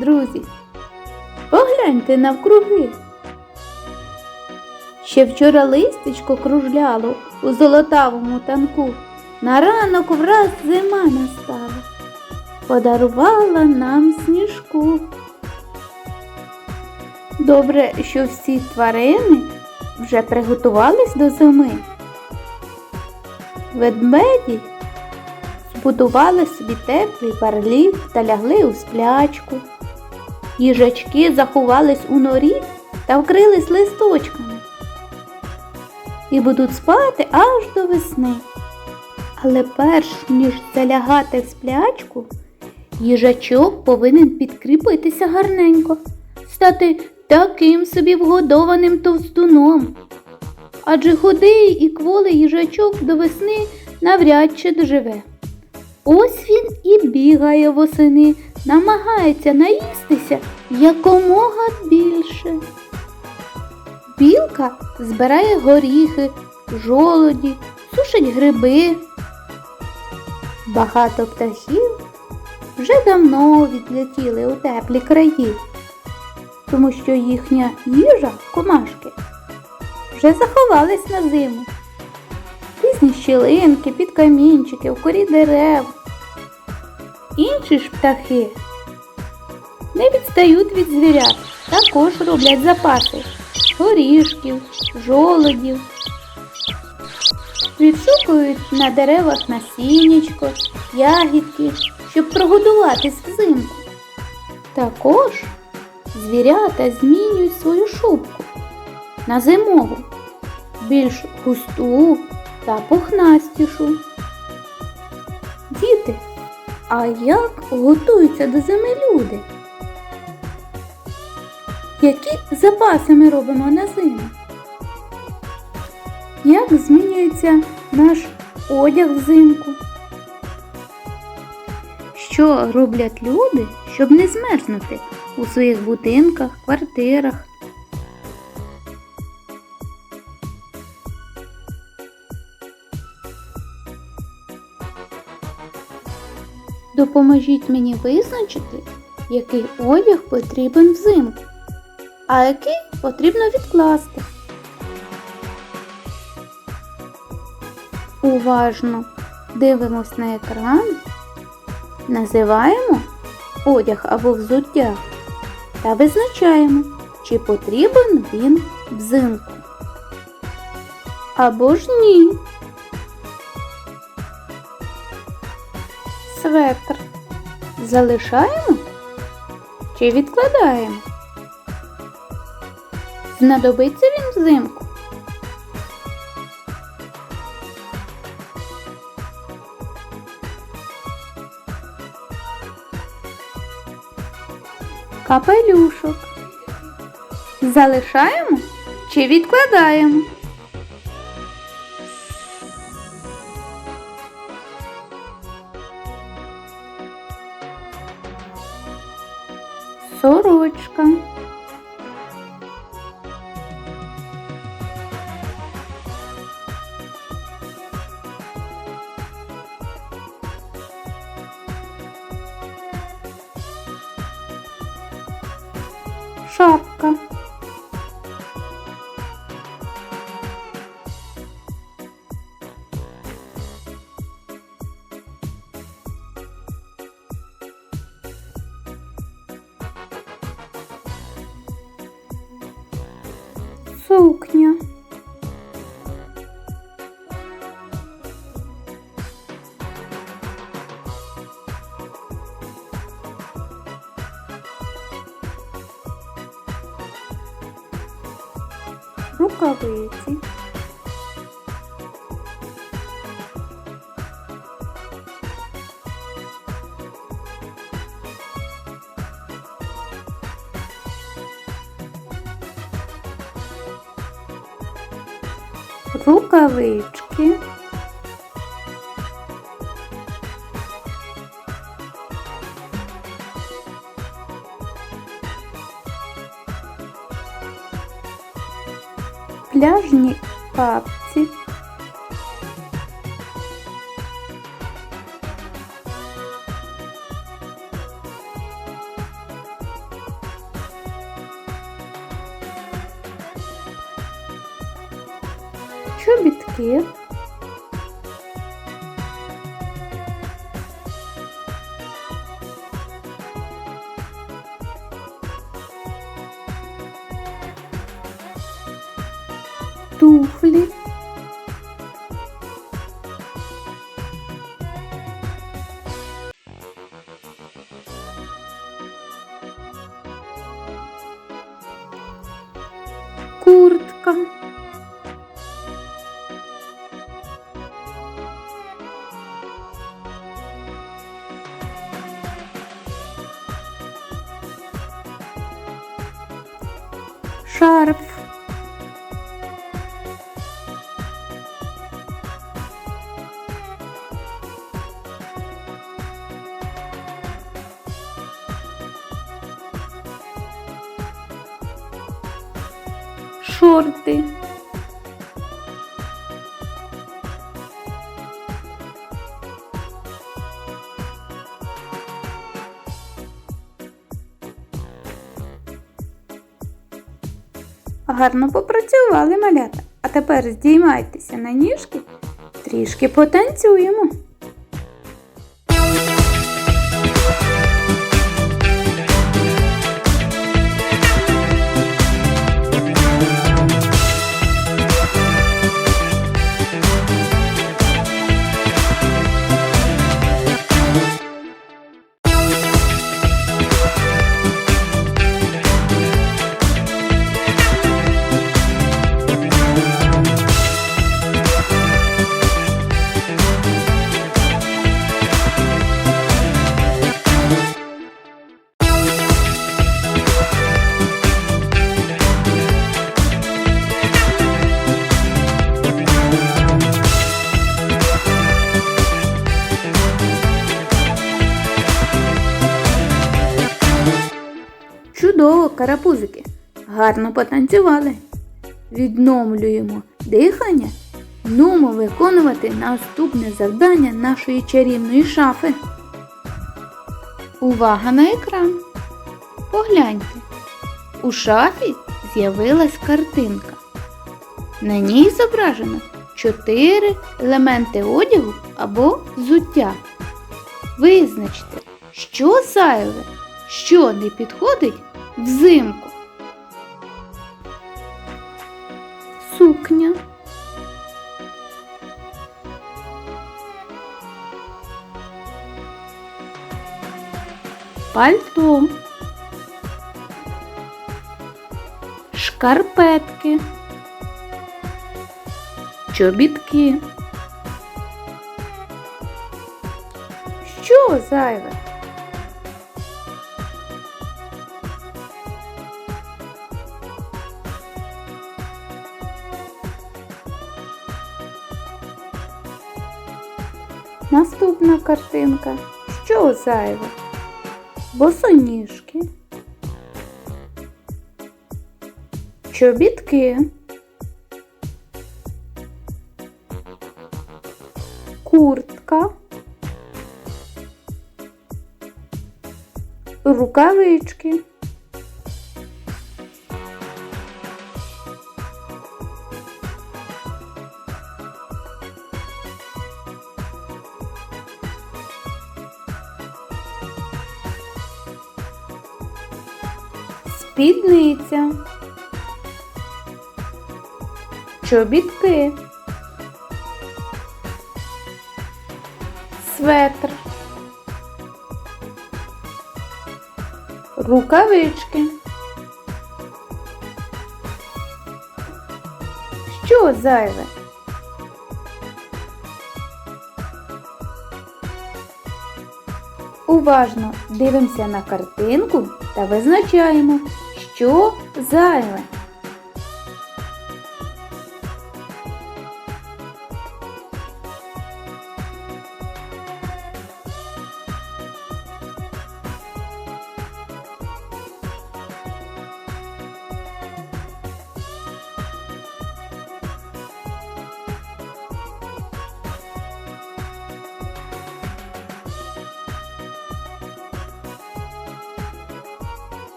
друзі. Погляньте навкруги. Ще вчора листечко кружляло у золотавому танку. На ранок враз зима настала, подарувала нам сніжку. Добре, що всі тварини вже приготувались до зими. Ведмеді збудували собі теплий барлік та лягли у сплячку. Їжачки заховались у норі та вкрились листочками. І будуть спати аж до весни. Але перш ніж залягати в сплячку, їжачок повинен підкріпитися гарненько, стати таким собі вгодованим товстуном. Адже худий і кволий їжачок до весни навряд чи доживе. Ось він і бігає восени, намагається наїстися якомога більше. Білка збирає горіхи, жолоді, сушить гриби. Багато птахів вже давно відлетіли у теплі краї, тому що їхня їжа, комашки, вже заховались на зиму. Різні щілинки, під камінчики, в корі дерев. Інші ж птахи не відстають від звірят, також роблять запаси горішків, жолодів. Відшукують на деревах насіннячко, ягідки, щоб прогодуватись взимку. Також звірята змінюють свою шубку на зимову, більш густу та пухнастішу. А як готуються до зими люди? Які запаси ми робимо на зиму? Як змінюється наш одяг взимку? Що роблять люди, щоб не змерзнути у своїх будинках, квартирах? Допоможіть мені визначити, який одяг потрібен взимку, а який потрібно відкласти. Уважно дивимось на екран, називаємо одяг або взуття та визначаємо, чи потрібен він взимку. Або ж ні. Светр залишаємо чи відкладаємо? Знадобиться він взимку? Капелюшок. Залишаємо чи відкладаємо? Сорочка. Шапка. Сукня. Рукавички. Пляжні капці. Чобітки, туфлі, куртка. Шарф. Шорти. Гарно попрацювали малята. А тепер здіймайтеся на ніжки, трішки потанцюємо. Карапузики. Гарно потанцювали. Відновлюємо дихання. Нумо виконувати наступне завдання нашої чарівної шафи. Увага на екран. Погляньте. У шафі з'явилась картинка. На ній зображено чотири елементи одягу або взуття. Визначте, що зайве, що не підходить взимку. Сукня. Пальто. Шкарпетки. Чобітки. Що зайве? Наступна картинка. Що зайве? Босоніжки. Чобітки. Куртка. Рукавички. Спідниця. Чобітки. Светр. Рукавички. Що зайве? Уважно дивимося на картинку та визначаємо, що зайве.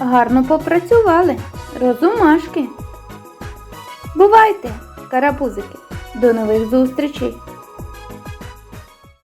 Гарно попрацювали, розумашки. Бувайте, карапузики, до нових зустрічей!